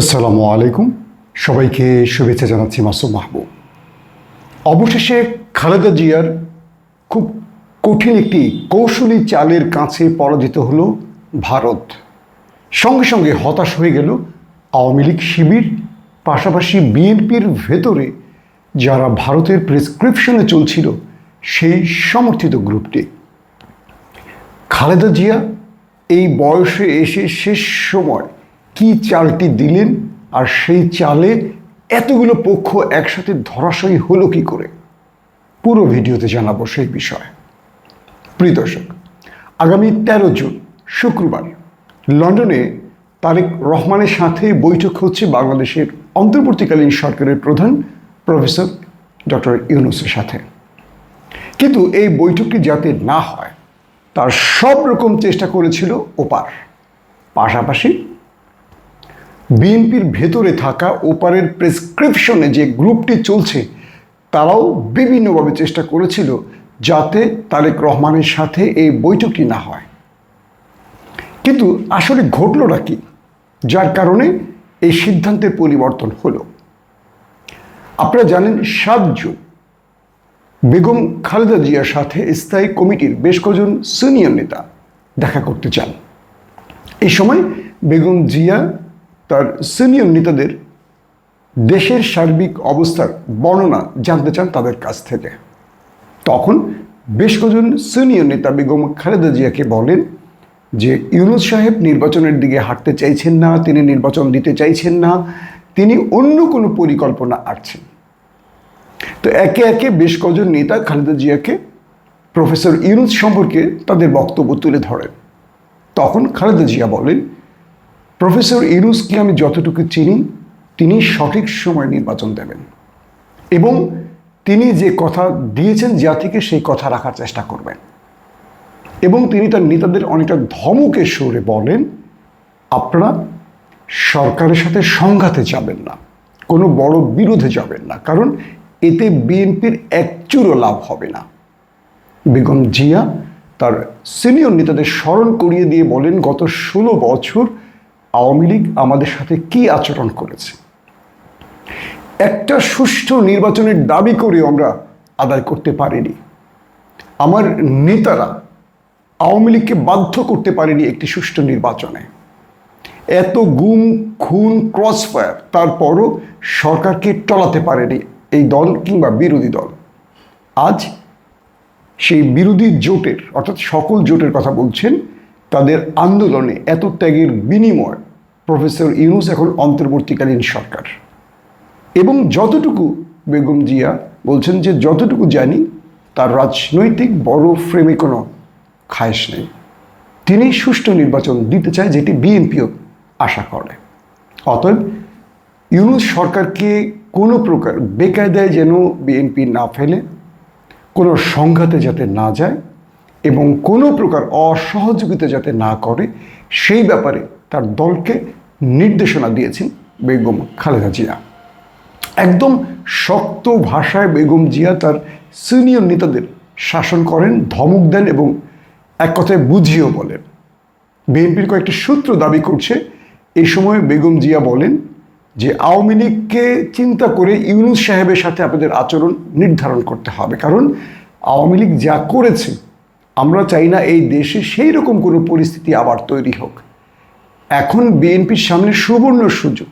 আসসালামু আলাইকুম। সবাইকে শুভেচ্ছা জানাচ্ছি মাসুম মাহবুব। অবশেষে খালেদা জিয়ার খুব কঠিন একটি কৌশলী চালের কাছে পরাজিত হলো ভারত। সঙ্গে সঙ্গে হতাশ হয়ে গেল আওয়ামী লীগ শিবির, পাশাপাশি বিএনপির ভেতরে যারা ভারতের প্রেসক্রিপশনে চলছিল সেই সমর্থিত গ্রুপটি। খালেদা জিয়া এই বয়সে এসে শেষ সময় কি চালটি দিলেন আর সেই চালে এতগুলো পক্ষ একসাথে ধরাশয়ী হলো কি করে? পুরো ভিডিওতে জানাব সেই বিষয়ে। প্রিয় দর্শক, আগামী তেরো জুন, শুক্রবার, লন্ডনে তারেক রহমানের সাথে বৈঠক হচ্ছে বাংলাদেশের অন্তর্বর্তীকালীন সরকারের প্রধান প্রফেসর ডক্টর ইউনুসের সাথে। কিন্তু এই বৈঠকটি যাতে না হয়, তার সব রকম চেষ্টা করেছিল ওপার। পাশাপাশি বিএনপির ভেতরে থাকা ওপারের প্রেসক্রিপশনে যে গ্রুপটি চলছে, তারাও বিভিন্নভাবে চেষ্টা করেছিল যাতে তারেক রহমানের সাথে এই বৈঠকটি না হয়। কিন্তু আসলে ঘটলটা কি? যার কারণে এই সিদ্ধান্তের পরিবর্তন হলো। আপনারা জানেন, সাত জুন বেগম খালেদা জিয়ার সাথে স্থায়ী কমিটির বেশ কজন সিনিয়র নেতা দেখা করতে চান। এই সময় বেগম জিয়া তার সিনিয়র নেতাদের দেশের সার্বিক অবস্থার বর্ণনা জানতে চান তাদের কাছ থেকে। তখন বেশ কজন সিনিয়র নেতা বেগম খালেদা জিয়াকে বলেন যে, ইউনুস সাহেব নির্বাচনের দিকে হাঁটতে চাইছেন না, তিনি নির্বাচন দিতে চাইছেন না, তিনি অন্য কোনো পরিকল্পনা আছেন তো একে একে বেশ কজন নেতা খালেদা জিয়াকে প্রফেসর ইউনুস সম্পর্কে তাদের বক্তব্য তুলে ধরেন। তখন খালেদা জিয়া বলেন প্রফেসর ইউনুসকে আমি যতটুকু চিনি, তিনি সঠিক সময় নির্বাচন দেবেন। এবং তিনি যে কথা দিয়েছেন জাতিকে সেই কথা রাখার চেষ্টা করবেন। এবং তিনি তার নেতাদের অনেকটা ধমকের সুরে বলেন, আপনারা সরকারের সাথে সংঘাতে যাবেন না, কোনো বড় বিরোধে যাবেন না, কারণ এতে বিএনপির একচুরও লাভ হবে না। বেগম জিয়া তার সিনিয়র নেতাদের স্মরণ করিয়ে দিয়ে বলেন, গত ষোলো বছর আওয়ামী লীগ আমাদের সাথে কি আচরণ করেছে? একটা সুষ্ঠু নির্বাচনের দাবি করে আমরা আদায় করতে পারিনি। আমার নেতারা আওয়ামী লীগকে বাধ্য করতে পারেনি একটি সুষ্ঠু নির্বাচনে। এত গুম, খুন ক্রসফায়ার তারপরও সরকারকে টলাতে পারেনি এই দল কিংবা বিরোধী দল। আজ সেই বিরোধী জোটের, অর্থাৎ সকল জোটের কথা বলছেন, তাদের আন্দোলনে এত ত্যাগের বিনিময় প্রফেসর ইউনুস এখন অন্তর্বর্তীকালীন সরকার। এবং যতটুকু বেগম জিয়া বলছেন যে যতটুকু জানি, তার রাজনৈতিক বড় ফ্রেমে কোনো খায়েশ নেই। তিনি সুষ্ঠু নির্বাচন দিতে চায় যেটি বিএনপিও আশা করে। অতএব ইউনুস সরকারকে কোনো প্রকার বেকায়দায় যেন বিএনপি না ফেলে, কোনো সংঘাতে যাতে না যায়, এবং কোনো প্রকার অসহযোগিতা যাতে না করে, সেই ব্যাপারে তার দলকে নির্দেশনা দিয়েছেন বেগম খালেদা জিয়া। একদম শক্ত ভাষায় বেগম জিয়া তার সিনিয়র নেতাদের শাসন করেন, ধমক দেন এবং এক কথায় বুঝিয়েও বলেন। বিএনপির কয়েকটি সূত্র দাবি করছে এই সময় বেগম জিয়া বলেন যে আওয়ামী লীগকে চিন্তা করে ইউনুস সাহেবের সাথে আপনাদের আচরণ নির্ধারণ করতে হবে। কারণ আওয়ামী লীগ যা করেছে, আমরা চাই না এই দেশে সেই রকম কোনো পরিস্থিতি আবার তৈরি হোক। এখন বিএনপির সামনে সুবর্ণ সুযোগ।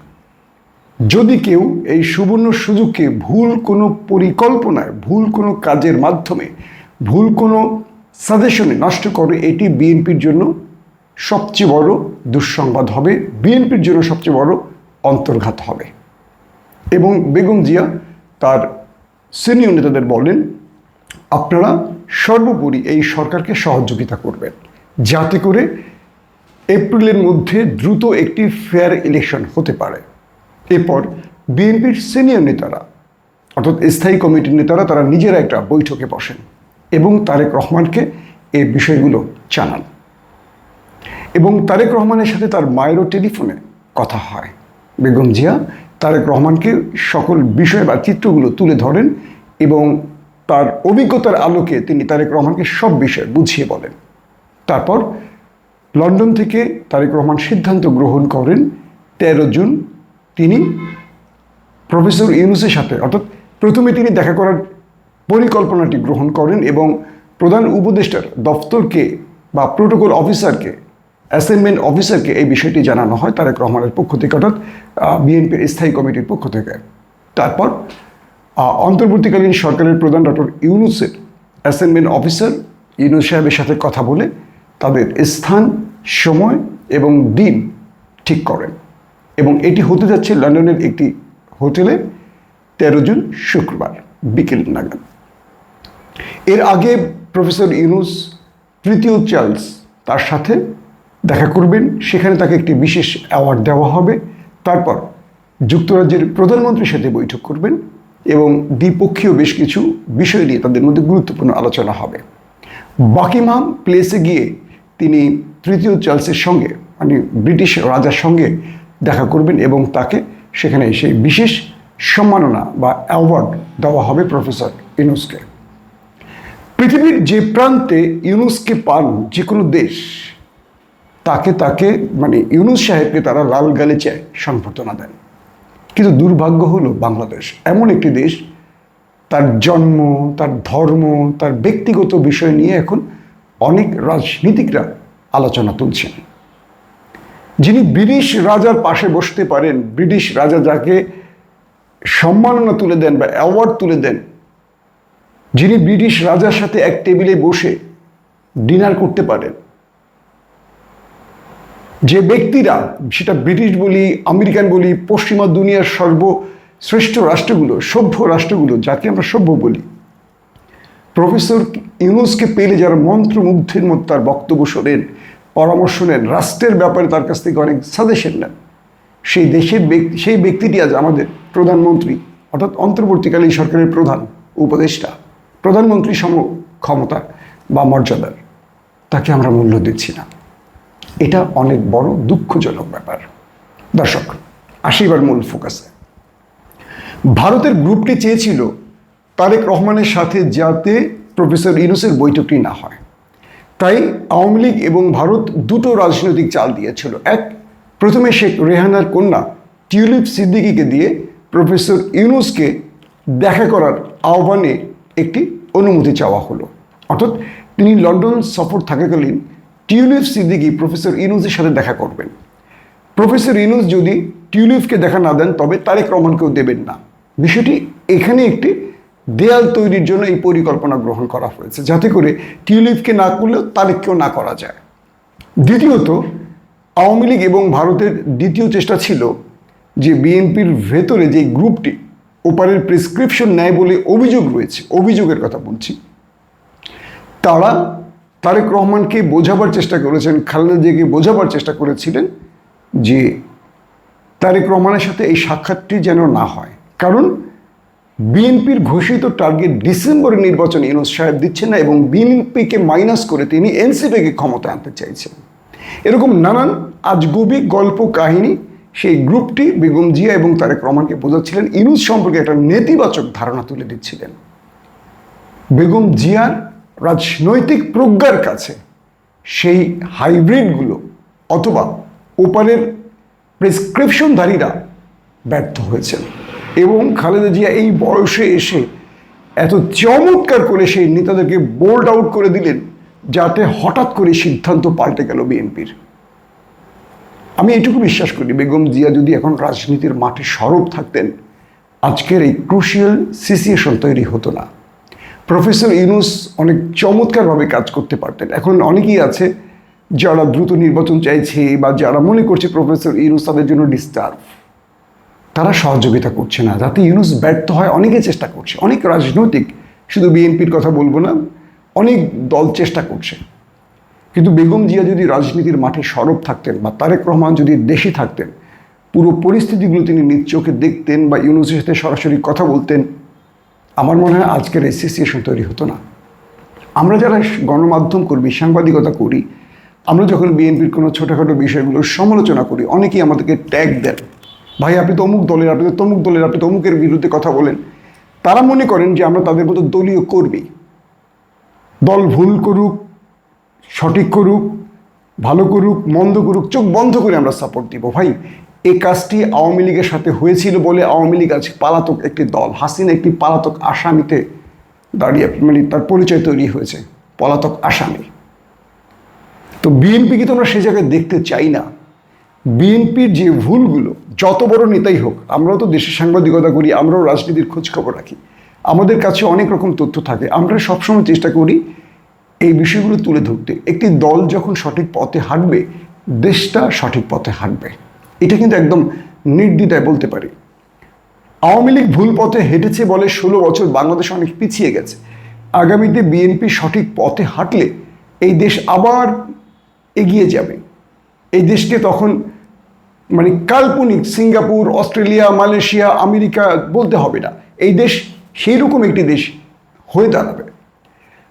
যদি কেউ এই সুবর্ণ সুযোগকে ভুল কোনো পরিকল্পনায়, ভুল কোনো কাজের মাধ্যমে, ভুল কোনো সাজেশনে নষ্ট করে, এটি বিএনপির জন্য সবচেয়ে বড় দুঃসংবাদ হবে, বিএনপির জন্য সবচেয়ে বড় অন্তর্ঘাত হবে। এবং বেগম জিয়া তার সিনিয়র নেতাদের বলেন, আপনারা সর্বোপরি এই সরকারকে সহযোগিতা করবেন। যাতে করে এপ্রিলের মধ্যে দ্রুত একটি ফেয়ার ইলেকশন হতে পারে। এরপর বিএনপির সিনিয়র নেতারা, অর্থাৎ স্থায়ী কমিটির নেতারা, তারা নিজেরা একটা বৈঠকে বসেন এবং তারেক রহমানকে এই বিষয়গুলো জানান। এবং তারেক রহমানের সাথে তার মায়েরও টেলিফোনে কথা হয়। বেগম জিয়া তারেক রহমানকে সকল বিষয় বা চিত্রগুলো তুলে ধরেন এবং তার অভিজ্ঞতার আলোকে তিনি তারেক রহমানকে সব বিষয় বুঝিয়ে বলেন। তারপর লন্ডন থেকে তারেক রহমান সিদ্ধান্ত গ্রহণ করেন তেরো জুন। তিনি প্রফেসর ইউনুসের সাথে, অর্থাৎ প্রথমে তিনি দেখা করার পরিকল্পনাটি গ্রহণ করেন এবং প্রধান উপদেষ্টার দপ্তরকে বা প্রোটোকল অফিসারকে, অ্যাসাইনমেন্ট অফিসারকে এই বিষয়টি জানানো হয় তারেক রহমানের পক্ষ থেকে, অর্থাৎ বিএনপির স্থায়ী কমিটির পক্ষ থেকে। তারপর অন্তর্বর্তীকালীন সরকারের প্রধান ডক্টর ইউনুসের অ্যাসাইনমেন্ট অফিসার ইউনুস সাহেবের সাথে কথা বলে তাদের স্থান, সময় এবং দিন ঠিক করেন এবং এটি হতে যাচ্ছে লন্ডনের একটি হোটেলে তেরো জুন শুক্রবার, বিকেল নাগাদ। এর আগে প্রফেসর ইউনুস তৃতীয় চার্লস তার সাথে দেখা করবেন। সেখানে তাকে একটি বিশেষ অ্যাওয়ার্ড দেওয়া হবে। তারপর যুক্তরাজ্যের প্রধানমন্ত্রীর সাথে বৈঠক করবেন এবং দ্বিপক্ষীয় বেশ কিছু বিষয় নিয়ে তাদের মধ্যে গুরুত্বপূর্ণ আলোচনা হবে। বাকিমাম প্লেসে গিয়ে তিনি তৃতীয় চার্লসের সঙ্গে মানে ব্রিটিশ রাজার সঙ্গে দেখা করবেন এবং তাকে সেখানে সেই বিশেষ সম্মাননা বা অ্যাওয়ার্ড দেওয়া হবে প্রফেসর ইউনুসকে। পৃথিবীর যে প্রান্তে ইউনুসকে পান যে কোনো দেশ, তাকে তাকে মানে ইউনুস সাহেবকে তারা লাল গালিচায় সংবর্ধনা দেন। কিন্তু দুর্ভাগ্য হলো বাংলাদেশ। এমন একটি দেশ, তার জন্ম, তার ধর্ম, তার ব্যক্তিগত বিষয় নিয়ে এখন অনেক রাজনীতিকরা আলোচনা তুলছেন। যিনি ব্রিটিশ রাজার পাশে বসতে পারেন, ব্রিটিশ রাজা যাকে সম্মাননা তুলে দেন বা অ্যাওয়ার্ড তুলে দেন, যিনি ব্রিটিশ রাজার সাথে এক টেবিলে বসে ডিনার করতে পারেন। যে ব্যক্তিরা, সেটা ব্রিটিশ বলি, আমেরিকান বলি, পশ্চিমা দুনিয়ার সর্বশ্রেষ্ঠ রাষ্ট্রগুলো, সভ্য রাষ্ট্রগুলো, যাকে আমরা সভ্য বলি প্রফেসর ইউনুসকে পেলে যারা মন্ত্রমুগ্ধের মধ্যে তার বক্তব্য শোনেন, পরামর্শ নেন, রাষ্ট্রের ব্যাপারে তার কাছ থেকে অনেক সাজেশন নেন। সেই দেশের ব্যক্তি, সেই ব্যক্তিটি আজ আমাদের প্রধানমন্ত্রী, অর্থাৎ অন্তর্বর্তীকালীন সরকারের প্রধান উপদেষ্টা, প্রধানমন্ত্রী সম ক্ষমতা বা মর্যাদার তাকে আমরা মূল্য দিচ্ছি না। এটা অনেক বড় দুঃখজনক ব্যাপার। দর্শক, আসিবার মূল ফোকাসে। ভারতের গ্রুপটি চেয়েছিল তারেক রহমানের সাথে যাতে প্রফেসর ইউনুসের বৈঠকটি না হয়। তাই আওয়ামী লীগ এবং ভারত দুটো রাজনৈতিক চাল দিয়েছিল। এক, প্রথমে শেখ রেহানার কন্যা টিউলিপ সিদ্দিকিকে দিয়ে প্রফেসর ইউনুসকে দেখা করার আহ্বানে একটি অনুমতি চাওয়া হলো। অর্থাৎ তিনি লন্ডন সফর থাকাকালীন টিউলিপ সিদ্দিকি প্রফেসর ইউনুসের সাথে দেখা করবেন। প্রফেসর ইউনুস যদি টিউলিপকে দেখা না দেন, তবে তারেক রহমানকেও দেবেন না। বিষয়টি এখানে একটি দেয়াল তৈরির জন্য এই পরিকল্পনা গ্রহণ করা হয়েছে, যাতে করে টিউলিপকে না করলেও তারেককেও না করা যায়। দ্বিতীয়ত, আওয়ামী লীগ এবং ভারতের দ্বিতীয় চেষ্টা ছিল যে বিএনপির ভেতরে যে গ্রুপটি, ওপারের প্রেসক্রিপশন নেয় বলে অভিযোগ রয়েছে, অভিযোগের কথা বলছি। তারা তারেক রহমানকে বোঝাবার চেষ্টা করেছেন, খালেদা জিয়াকে বোঝাবার চেষ্টা করেছিলেন যে তারেক রহমানের সাথে এই সাক্ষাৎটি যেন না হয়। কারণ বিএনপির ঘোষিত টার্গেট ডিসেম্বরে নির্বাচন ইউনুস সাহেব দিচ্ছেন না এবং বিএনপিকে মাইনাস করে তিনি এনসিপিকে ক্ষমতা আনতে চাইছেন। এরকম নানান আজগুবি গল্প কাহিনী সেই গ্রুপটি বেগম জিয়া এবং তারেক রহমানকে বোঝাচ্ছিলেন। ইউনুস সম্পর্কে একটা নেতিবাচক ধারণা তুলে দিচ্ছিলেন। বেগম জিয়ার রাজনৈতিক প্রজ্ঞার কাছে সেই হাইব্রিডগুলো অথবা ওপারের প্রেসক্রিপশনধারীরা ব্যর্থ হয়েছেন। এবং খালেদা জিয়া এই বয়সে এসে এত চমৎকার করে সেই নেতাদেরকে বোল্ড আউট করে দিলেন, যাতে হঠাৎ করে সিদ্ধান্ত পাল্টে গেল বিএনপির। আমি এটুকু বিশ্বাস করি, বেগম জিয়া যদি এখন রাজনীতির মাঠে সরব থাকতেন, আজকের এই ক্রুশিয়াল সিচুয়েশন তৈরি হতো না। প্রফেসর ইউনুস অনেক চমৎকারভাবে কাজ করতে পারতেন। এখন অনেকেই আছে যারা দ্রুত নির্বাচন চাইছে বা যারা মনে করছে প্রফেসর ইউনুস তাদের জন্য ডিস্টার্ব তারা সহযোগিতা করছে না। যাতে ইউনুস ব্যর্থ হয়, অনেকে চেষ্টা করছে। অনেক রাজনৈতিক, শুধু বিএনপির কথা বলব না, অনেক দল চেষ্টা করছে। কিন্তু বেগম জিয়া যদি রাজনীতির মাঠে সরব থাকতেন বা তারেক রহমান যদি দেশে থাকতেন, পুরো পরিস্থিতিগুলো তিনি নিজ চোখে দেখতেন বা ইউনুসের সাথে সরাসরি কথা বলতেন, আমার মনে হয় আজকের এই সিচুয়েশন তৈরি হতো না। আমরা যারা গণমাধ্যম কর্মী, সাংবাদিকতা করি, আমরা যখন বিএনপির কোনো ছোটোখাটো বিষয়গুলোর সমালোচনা করি, অনেকেই আমাদেরকে ট্যাগ দেন। ভাই, আপনি তো অমুক দলের, আপনি তো তমুক দলের, আপনি তো অমুকের বিরুদ্ধে কথা বলেন। তারা মনে করেন যে আমরা তাদের মতো দলীয় কর্মী। দল ভুল করুক, সঠিক করুক, ভালো করুক, মন্দ করুক, চোখ বন্ধ করে আমরা সাপোর্ট দিব। ভাই এই কাজটি আওয়ামী লীগের সাথে হয়েছিল বলে আওয়ামী লীগ আছে পালাতক একটি দল, হাসিনা একটি পালাতক আসামিতে দাঁড়িয়ে মানে তার পরিচয় তৈরি হয়েছে, পলাতক আসামি। তো বিএনপিকে তো আমরা সে জায়গায় দেখতে চাই না? বিএনপির যে ভুলগুলো, যত বড় নেতাই হোক, আমরাও তো দেশের সাংবাদিকতা করি, আমরাও রাজনীতির খোঁজ খবর রাখি। আমাদের কাছে অনেক রকম তথ্য থাকে। আমরা সবসময় চেষ্টা করি এই বিষয়গুলো তুলে ধরতে। একটি দল যখন সঠিক পথে হাঁটবে, দেশটা সঠিক পথে হাঁটবে। এটা কিন্তু একদম নির্দ্বিধায় বলতে পারি। আওয়ামী লীগ ভুল পথে হেঁটেছে বলে ষোলো বছর বাংলাদেশ অনেক পিছিয়ে গেছে। আগামীতে বিএনপি সঠিক পথে হাঁটলে এই দেশ আবার এগিয়ে যাবে। এই দেশকে তখন মানে কাল্পনিক, সিঙ্গাপুর, অস্ট্রেলিয়া, মালয়েশিয়া, আমেরিকা বলতে হবে না। এই দেশ সেই রকম একটি দেশ হয়ে দাঁড়াবে।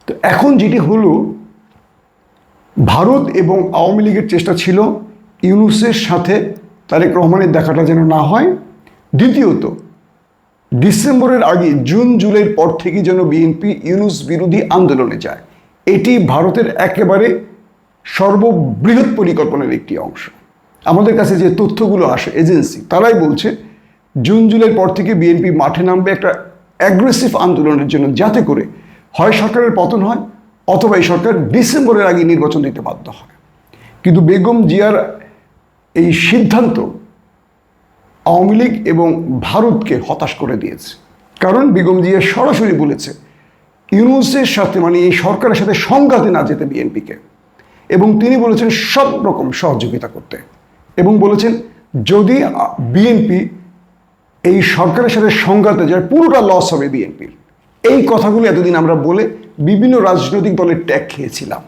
তো এখন যেটি হলো, ভারত এবং আওয়ামী লীগের চেষ্টা ছিল ইউনুসের সাথে তারেক রহমানের দেখাটা যেন না হয়। দ্বিতীয়ত, ডিসেম্বরের আগে জুন, জুলাইয়ের পর থেকে যেন বিএনপি ইউনুস বিরোধী আন্দোলনে যায়। এটি ভারতের একেবারে সর্ববৃহৎ পরিকল্পনার একটি অংশ। আমাদের কাছে যে তথ্যগুলো আসে এজেন্সি তারাই বলছে, জুন, জুলাইয়ের পর থেকে বিএনপি মাঠে নামবে একটা অ্যাগ্রেসিভ আন্দোলনের জন্য, যাতে করে হয় সরকারের পতন হয়, অথবা এই সরকার ডিসেম্বরের আগে নির্বাচন দিতে বাধ্য হয়। কিন্তু বেগম জিয়ার এই সিদ্ধান্ত আওয়ামী লীগ এবং ভারতকে হতাশ করে দিয়েছে। কারণ বেগম জিয়া সরাসরি বলেছে, ইউনুসের সাথে মানে এই সরকারের সাথে সংঘাতে না যেতে বিএনপিকে এবং তিনি বলেছেন সব রকম সহযোগিতা করতে। এবং বলেছেন, যদি বিএনপি এই সরকারের সাথে সংঘাতে যায়, পুরোটা লস হবে বিএনপির এই কথাগুলো এতদিন আমরা বলে বিভিন্ন রাজনৈতিক দলের ট্যাগ খেয়েছিলাম।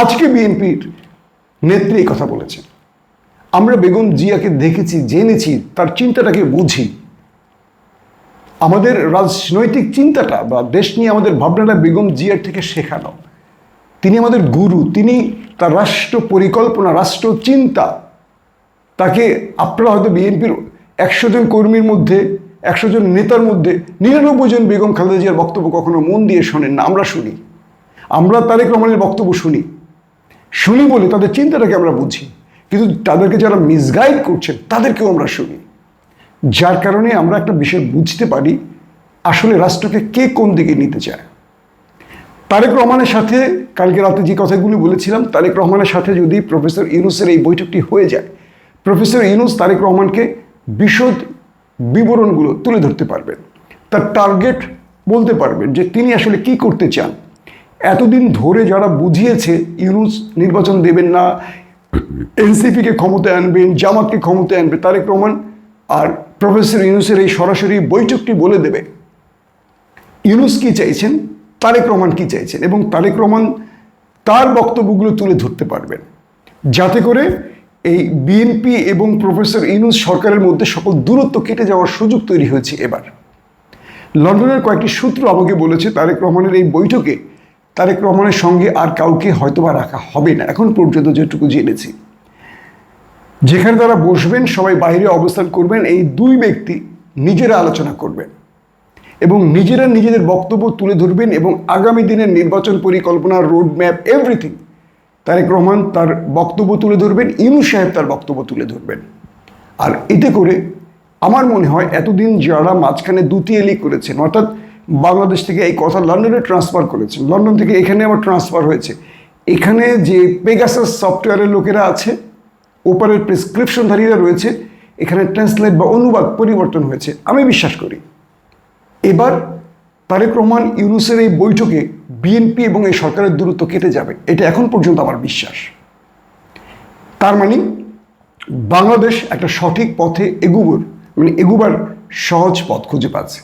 আজকে বিএনপির নেত্রী এই কথা বলেছেন। আমরা বেগম জিয়াকে দেখেছি, জেনেছি, তার চিন্তাটাকে বুঝি। আমাদের রাজনৈতিক চিন্তাটা বা দেশ নিয়ে আমাদের ভাবনাটা বেগম জিয়ার থেকে শেখানো। তিনি আমাদের গুরু, তিনি তার রাষ্ট্র পরিকল্পনা, রাষ্ট্র চিন্তা তাকে আপনারা হয়তো বিএনপির একশো জন কর্মীর মধ্যে, একশো জন নেতার মধ্যে, নিরানব্বই জন বেগম খালেদা জিয়ার বক্তব্য কখনো মন দিয়ে শোনেন না, আমরা শুনি। আমরা তারেক রহমানের বক্তব্য শুনি। শুনি বলে তাদের চিন্তাটাকে আমরা বুঝি। কিন্তু তাদেরকে যারা মিসগাইড করছেন, তাদেরকেও আমরা শুনি। যার কারণে আমরা একটা বিষয় বুঝতে পারি, আসলে রাষ্ট্রকে কে কোন দিকে নিতে চায়। তারেক রহমানের সাথে, কালকে রাতে যে কথাগুলি বলেছিলাম, তারেক রহমানের সাথে যদি প্রফেসর ইউনুসের এই বৈঠকটি হয়ে যায় প্রফেসর ইউনুস তারেক রহমানকে বিশদ বিবরণগুলো তুলে ধরতে পারবেন। তার টার্গেট বলতে পারবেন যে তিনি আসলে কি করতে চান। এতদিন ধরে যারা বুঝিয়েছে ইউনুস নির্বাচন দেবেন না, এনসিপিকে ক্ষমতায় আনবেন, জামাতকে ক্ষমতায় আনবে, তারেক রহমান আর প্রফেসর ইউনুসের এই সরাসরি বৈঠকটি বলে দেবে। ইউনুস কি চাইছেন? তারেক রহমান কি চাইছেন? এবং তারেক রহমান তার বক্তব্যগুলো তুলে ধরতে পারবেন। যাতে করে এই বিএনপি এবং প্রফেসর ইনুস সরকারের মধ্যে সকল দূরত্ব কেটে যাওয়ার সুযোগ তৈরি হয়েছে এবার। লন্ডনের কয়েকটি সূত্র আমাকে বলেছে তারেক রহমানের এই বৈঠকে তারেক রহমানের সঙ্গে আর কাউকে হয়তোবা রাখা হবে না, এখন পর্যন্ত যেটুকু জেনেছি। যেখানে তারা বসবেন, সবাই বাইরে অবস্থান করবেন, এই দুই ব্যক্তি নিজেরা আলোচনা করবেন এবং নিজেরা নিজেদের বক্তব্য তুলে ধরবেন এবং আগামী দিনের নির্বাচন পরিকল্পনা road map everything Tarique Rahman তার বক্তব্য তুলে ধরবেন, ইনু সাহেব তার বক্তব্য তুলে ধরবেন। আর এতে করে আমার মনে হয় এতদিন যারা মাঝখানে দুটি এলি করেছেন, অর্থাৎ বাংলাদেশ থেকে এই কথা লন্ডনে ট্রান্সফার করেছেন, লন্ডন থেকে এখানে আবার ট্রান্সফার হয়েছে, এখানে যে পেগাসাস সফটওয়্যারের লোকেরা আছে, ওপারের প্রেসক্রিপশনধারীরা রয়েছে, এখানে ট্রান্সলেট বা অনুবাদ পরিবর্তন হয়েছে, আমি বিশ্বাস করি। এবার তারেক রহমান ইউনুসের এই বৈঠকে বিএনপি এবং এই সরকারের দূরত্ব কেটে যাবে, এটা এখন পর্যন্ত আমার বিশ্বাস। তার মানে বাংলাদেশ একটা সঠিক পথে এগুবোর মানে এগুবার সহজ পথ খুঁজে পাচ্ছে।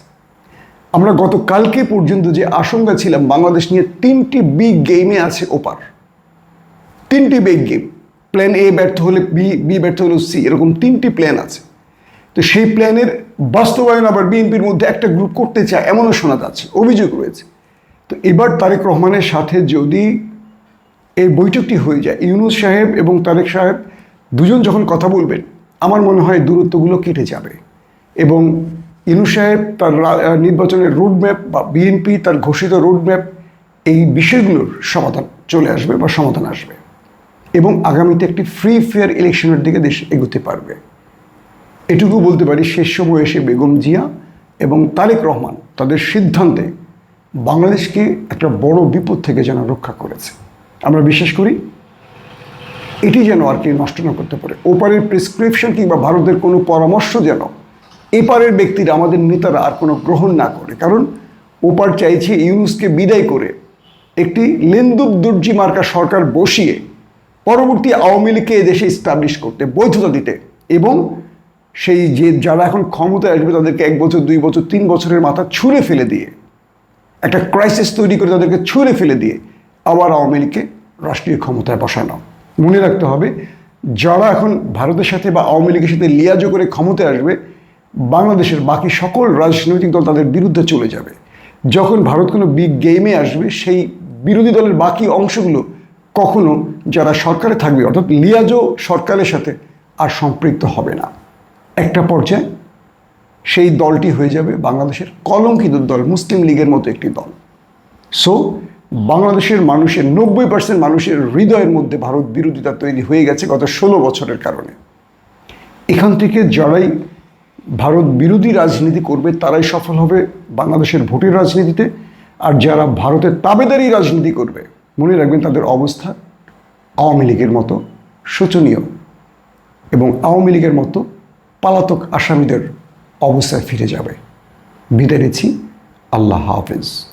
আমরা গতকালকে পর্যন্ত যে আশঙ্কা ছিলাম, বাংলাদেশ নিয়ে তিনটি বিগ গেমে আছে ওপার। তিনটি বিগ গেম প্ল্যান এ ব্যর্থ হলে বি বি ব্যর্থ হলে সি এরকম তিনটি প্ল্যান আছে। তো সেই প্ল্যানের বাস্তবায়ন আবার বিএনপির মধ্যে একটা গ্রুপ করতে চায়, এমনও শোনা যাচ্ছে, অভিযোগ রয়েছে। তো এবার তারেক রহমানের সাথে যদি এই বৈঠকটি হয়ে যায়, ইউনুস সাহেব এবং তারেক সাহেব দুজন যখন কথা বলবেন, আমার মনে হয় দূরত্বগুলো কেটে যাবে এবং ইউনুস সাহেব তার নির্বাচনের রোডম্যাপ বা বিএনপি তার ঘোষিত রোডম্যাপ এই বিষয়গুলোর সমাধান চলে আসবে বা সমাধান আসবে এবং আগামীতে একটি ফ্রি ফেয়ার ইলেকশনের দিকে দেশ এগোতে পারবে। এটুকু বলতে পারি, শেষ সময় এসে বেগম জিয়া এবং তারেক রহমান তাদের সিদ্ধান্তে বাংলাদেশকে একটা বড় বিপদ থেকে যেন রক্ষা করেছে। আমরা বিশ্বাস করি, এটি যেন আর কি নষ্ট না করতে পারে। ওপারের প্রেসক্রিপশন কিংবা ভারতের কোনো পরামর্শ যেন এপারের ব্যক্তিরা, আমাদের নেতারা আর কোনো গ্রহণ না করে। কারণ ওপার চাইছে ইউনুসকে বিদায় করে একটি লেন্দুব দর্জি মার্কা সরকার বসিয়ে পরবর্তী আওয়ামী লীগকে এদেশে স্টাবলিশ করতে, বৈধতা দিতে এবং সেই যে যারা এখন ক্ষমতায় আসবে তাদেরকে এক বছর, দুই বছর, তিন বছরের মাথা ছুঁড়ে ফেলে দিয়ে, একটা ক্রাইসিস তৈরি করে তাদেরকে ছুঁড়ে ফেলে দিয়ে আবার আওয়ামী লীগকে রাষ্ট্রীয় ক্ষমতায় বসানো। মনে রাখতে হবে, যারা এখন ভারতের সাথে বা আওয়ামী লীগের সাথে লিয়াজো করে ক্ষমতায় আসবে, বাংলাদেশের বাকি সকল রাজনৈতিক দল তাদের বিরুদ্ধে চলে যাবে। যখন ভারত কোনো বিগ গেমে আসবে, সেই বিরোধী দলের বাকি অংশগুলো কখনো যারা সরকারে থাকবে, অর্থাৎ লিয়াজো সরকারের সাথে আর সম্পৃক্ত হবে না। একটা পর্যায়ে সেই দলটি হয়ে যাবে বাংলাদেশের কলঙ্কিত দল, মুসলিম লীগের মতো একটি দল। সো বাংলাদেশের মানুষের, নব্বই পার্সেন্ট মানুষের হৃদয়ের মধ্যে ভারত বিরোধিতা তৈরি হয়ে গেছে গত ষোলো বছরের কারণে। এখান থেকে যারাই ভারত বিরোধী রাজনীতি করবে, তারাই সফল হবে বাংলাদেশের ভোটের রাজনীতিতে। আর যারা ভারতের তাবেদারি রাজনীতি করবে, মনে রাখবেন তাদের অবস্থা আওয়ামী লীগের মতো শোচনীয় এবং আওয়ামী লীগের মতো পালাতক আসামিদের অবস্থায় ফিরে যাবে। বিদায় নিচ্ছি। আল্লাহ হাফেজ।